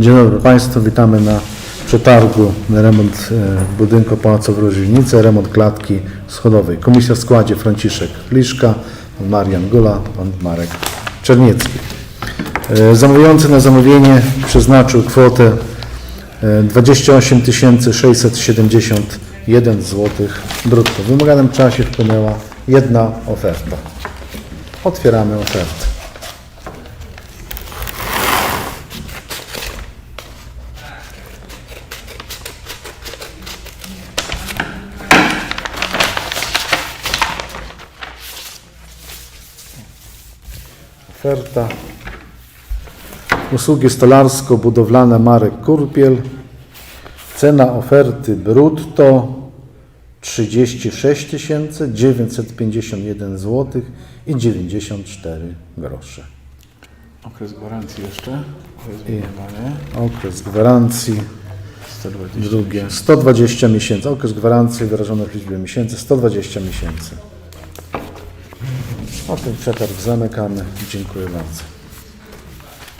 Dzień dobry Państwu, witamy na przetargu na remont e, budynku Pałacu w Rożylnicy, remont klatki schodowej. Komisja w składzie Franciszek Liszka, pan Marian Gula, pan Marek Czerniecki. E, Zamawiający na zamówienie przeznaczył kwotę e, 28 671 zł brutto. W wymaganym czasie wpłynęła jedna oferta. Otwieramy ofertę. Oferta. Usługi stolarsko-budowlane Marek Kurpiel. Cena oferty brutto 36 951 zł i 94 grosze. Okres gwarancji jeszcze. Okres gwarancji 120. drugie 120 miesięcy. Okres gwarancji wyrażony w liczbie miesięcy 120 miesięcy. O ten przetarg zamykamy. Dziękuję bardzo.